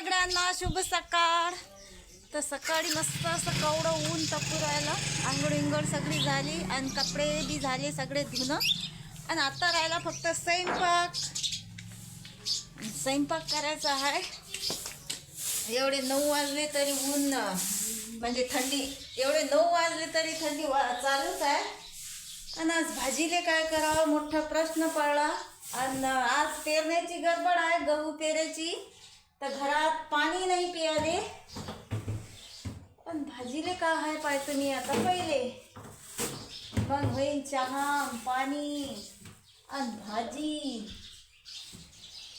सगळ्यांना शुभ सकाळ. तर सकाळी मस्त असं कवडं ऊन तपू राहिलं आंघोळ इंगोळ सगळी झाली आणि कपडे बी झाले सगळे धुणं. आणि आता राहिला फक्त स्वयंपाक. स्वयंपाक करायचा आहे. एवढे नऊ वाजले तरी ऊन म्हणजे थंडी एवढे नऊ वाजले तरी थंडी वा चालूच आहे. आणि आज भाजीले काय करावं? मोठा प्रश्न पडला. आणि आज पेरण्याची गडबड आहे गहू पेरायची. तर घरात पाणी नाही पियाले. पण भाजीले काय आहे पाहिजे मी आता पहिले. मग होईन चहा पाणी आणि भाजी.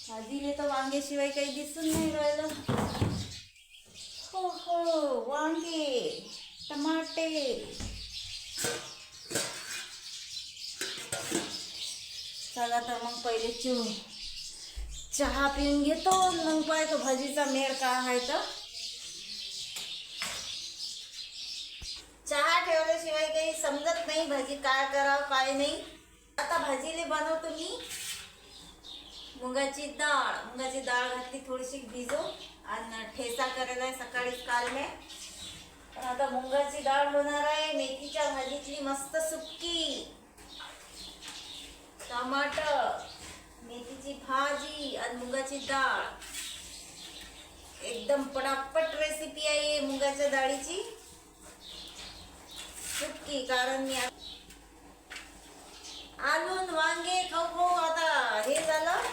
भाजीले तर वांग्याशिवाय काही दिसून नाही राहिलं. हो हो वांगे टमाटे. चला तर मग पहिले चिव चहा पिऊन घेतो. मग पाहतो भाजीचा मेळ काय आहे तर. चहा ठेवल्याशिवाय काही समजत नाही भाजी काय करावं काय नाही. आता भाजीले बनवतो मी. मुगाची डाळ. मुगाची डाळ घातली थोडीशी भिजो आणि ठेचा करायला आहे सकाळीच काल मी पण आता मुगाची डाळ होणार आहे. मेथीच्या भाजीतली मस्त सुक्की टमाटर. मेथीची भाजी आणि मुगाची डाळ. एकदम पटापट रेसिपी आहे मुगाच्या डाळीची. सुटकी कारण मी आणून वांगे खाऊ खाऊ आता. हे झालं.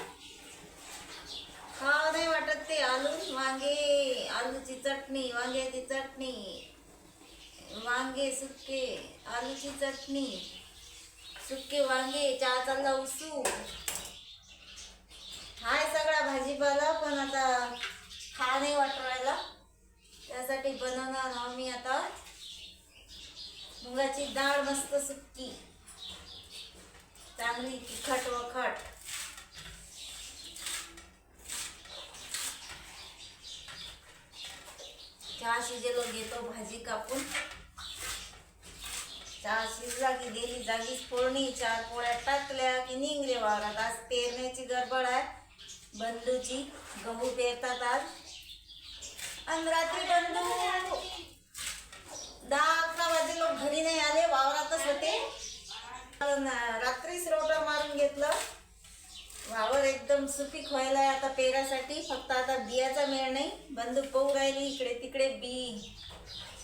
खाव नाही वाटत ते आलून वांगे आलूची चटणी वांग्याची चटणी. वांगे सुके आलूची चटणी. सुके वांगे चहा चालला उसू. हाय सगळा भाजीपाला पण आता खा नाही वाटू राहिला त्यासाठी बनवणार आहोत मी आता मुगाची डाळ मस्त सुकी. चांगली तिखट वखट. चहा शिजेलो घेतो भाजी कापून. चहा शिजला की गेली जागीच फोडणी चार पोळ्या टाकल्या की निघले वावरात. आज पेरण्याची गडबड आहे. बंधूची गहू पेरतात आज. आणि रात्री बंधू दहा अकरा वाजे लोक घरी नाही आले वावरातच होते. पण रात्रीच रोटर मारून घेतलं. वावर एकदम सुपीक व्हायला आहे आता पेरासाठी. फक्त आता बियाचा मेळ नाही. बंदूक पाहू राहिली इकडे तिकडे बी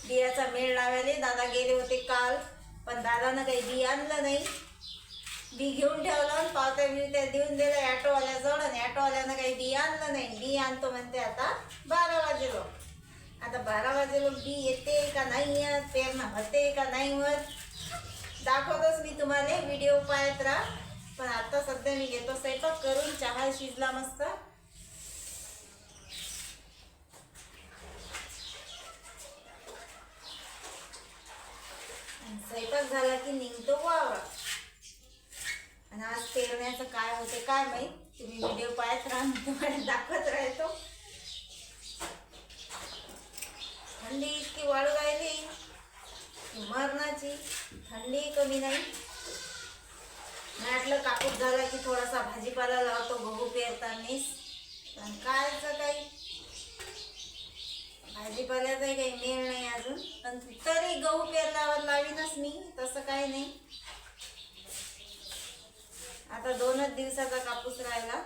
बियाचा मेळ लावायला. दादा गेले होते काल पण दादानं काही बी आणलं नाही. बी घेऊन ठेवलं आणि पावत्या बिवत्या देऊन दिलं ॲटोवाल्याजवळ आणि ॲटोवाल्यानं काही बी आणलं नाही. बी आणतो म्हणते आता बारा वाजे लोक आता बारा वाजेलो बी येते का नाही येत? पेरणं होते का नाही होत? दाखवतच मी तुम्हाला व्हिडिओ पाहत राहा. पण आता सध्या मी घेतो स्वयंपाक करून चहा शिजला मस्त. स्वयंपाक झाला की निघतो वावर पेरण्याचं काय होते काय माहीत? तुम्ही व्हिडिओ पाहत राहा मी तुम्हाला दाखवत राहतो. थंडी इतकी वाळू राहिली. मरणाची थंडी कमी नाही. म्हटलं कापूस झाला की थोडासा भाजीपाला लावतो गहू पेरतानीच पण कायचं काही भाजीपाल्याचाही काही मेळ नाही अजून. पण तरी गहू पेरल्यावर लावीनच मी तसं काही नाही. आता दोनच दिवसाचा कापूस राहिला.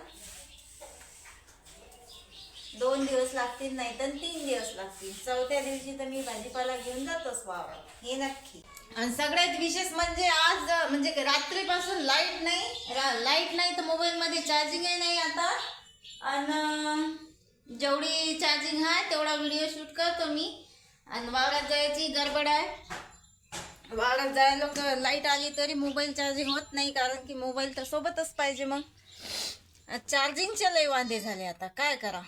दोन दिवस लागतील नाही तर तीन दिवस लागतील. चौथ्या दिवशी तर मी भाजीपाला घेऊन जातोच वावरात. हे नक्की. आणि सगळ्यात विशेष म्हणजे आज म्हणजे रात्रीपासून लाइट नाही. लाइट नाही तर मोबाईलमध्ये चार्जिंगही नाही आता. आणि जेवढी चार्जिंग आहे तेवढा व्हिडिओ शूट करतो मी. आणि वावरात जायची गडबड आहे. वाढत जायला क- लाइट आली तरी मोबाईल चार्जिंग होत नाही कारण की मोबाईल तर सोबतच पाहिजे मग. चार्जिंगचे लय वांदे झाले आता काय करा?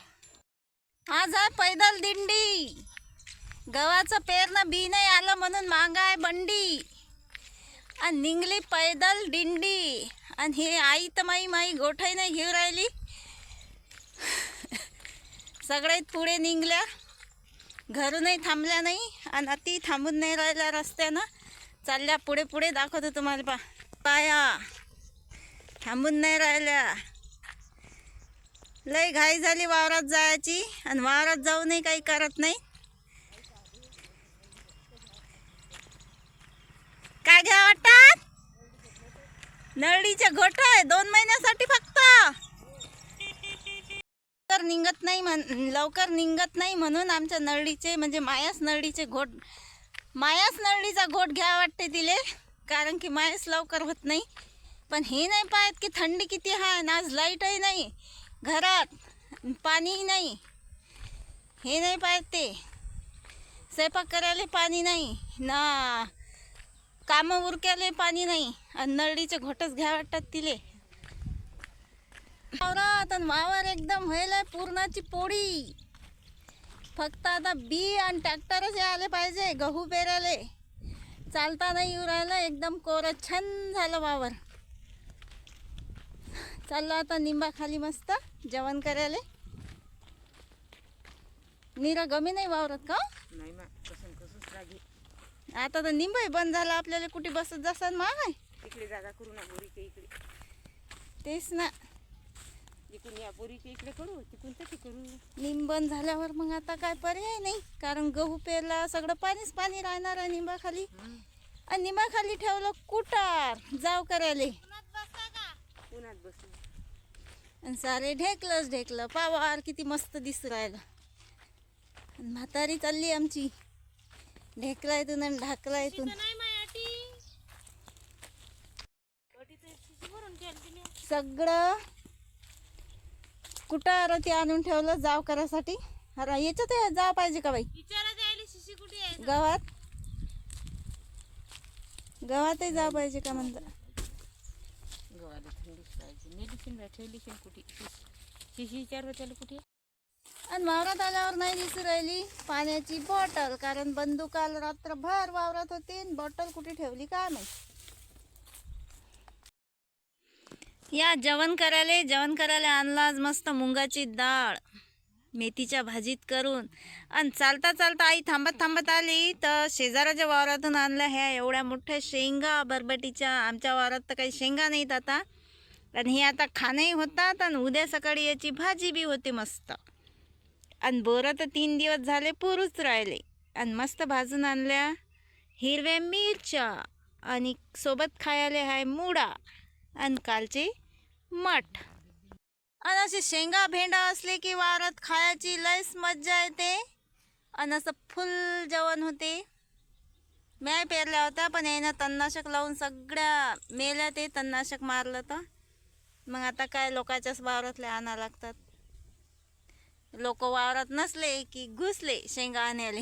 आज आहे पैदल दिंडी. गव्हाचं पेरणं बी नाही आलं म्हणून मागं आहे बंडी. आणि निघली पैदल दिंडी. आणि हे आई तर माई माई गोठाई नाही घेऊ राहिली. सगळ्यात पुढे निघल्या. घरूनही थांबल्या नाही आणि अति थांबून नाही राहिल्या रस्त्यानं. चालल्या पुढे पुढे दाखवतो तुम्हाला पा पाया. थांबून नाही राहिल्या. लय घाई झाली वावरात जायची आणि वावरात जाऊनही काही करत नाही. काय घ्या वाटतात नळीचे घोट आहे दोन महिन्यासाठी फक्त. लवकर निघत नाही म्हण लवकर निघत नाही म्हणून आमच्या नळीचे म्हणजे मायाच नळीचे घोट मायाच नळीचा घोट घ्या वाटते तिले कारण की मायास लवकर होत नाही. पण हे नाही पाहत की थंडी किती आहे ना आज लाईटही नाही घरात पाणीही नाही. हे नाही पाहत ते. स्वयंपाक करायला पाणी नाही ना कामं उरक्याले पाणी नाही आणि नळीचे घोटच घ्या वाटतात तिले. वावरात आणि वावर एकदम व्हायला पूर्णाची पोळी. फक्त आता बी आणि ट्रॅक्टरच यायला पाहिजे गहू पेरायले. चालता नाही येऊ राहिलं एकदम कोरं छान झालं वावर. चाललो आता निंबाखाली मस्त जेवण करायला. निरा गमी नाही वावरत का? आता तर निंबाई बंद झाला आपल्याला कुठे बसत जासान माग. आहे इकडे जागा करू ना इकडे. तेच ना. इकडून या बोरीच्या इकडे करू तशी करू. निंब बंद झाल्यावर मग आता काय पर्याय नाही कारण गहू पेरला सगळं पाणीच पाणी राहणार आहे निंबाखाली. आणि निंबाखाली ठेवलं कुटार जाव करायले उन्हात बसू. आणि सारे ढेकलंच ढेकलं पावार किती मस्त दिसू राहिलं. आणि म्हातारी चालली आमची. ढेकला इथून आणि ढाकला इथून. सगळं कुटार ते आणून ठेवलं जाव करायसाठी अरे याच्यात जाव पाहिजे का बाई? गावात गावातही जाव पाहिजे का म्हणता गव्हाला थंडीच पाहिजे. मेडिसिन बाय ठेवलीशील कुठे? शिशी विचारलं त्याला कुठे आणि वावरात आल्यावर नाही दिसू राहिली पाण्याची बॉटल कारण बंदूक काल रात्रभर वावरात होती. बॉटल कुठे ठेवली काय माहीत? या जेवण करायला जेवण करायला आणला आज मस्त मुंगाची डाळ. मेथीच्या भाजीत करून. आणि चालता चालता आई थांबत थांबत आली तर शेजाराच्या वावरातून आणल्या ह्या एवढ्या मोठ्या शेंगा बरबटीच्या. आमच्या वावरात तर काही शेंगा नाहीत आता. आणि हे आता खाणंही होतात आणि उद्या सकाळी याची भाजी बी होते मस्त. आणि बोरं तर तीन दिवस झाले पुरूच राहिले. आणि मस्त भाजून आणल्या. हिरव्या मिरच्या आणि सोबत खायला आहे मुडा. आणि कालचे मठ. आणि असे शेंगा भेंडा असले की वारात खायची लयच मज्जा येते. आणि असं फुल जेवण होते. म्याय पेरल्या होत्या पण यानं तणनाशक लावून सगळ्या मेल्या ते तणनाशक मारलं तर. मग आता काय लोकांच्याच वावरातले आणा लागतात. लोक वावरात नसले की घुसले शेंगा आणायला.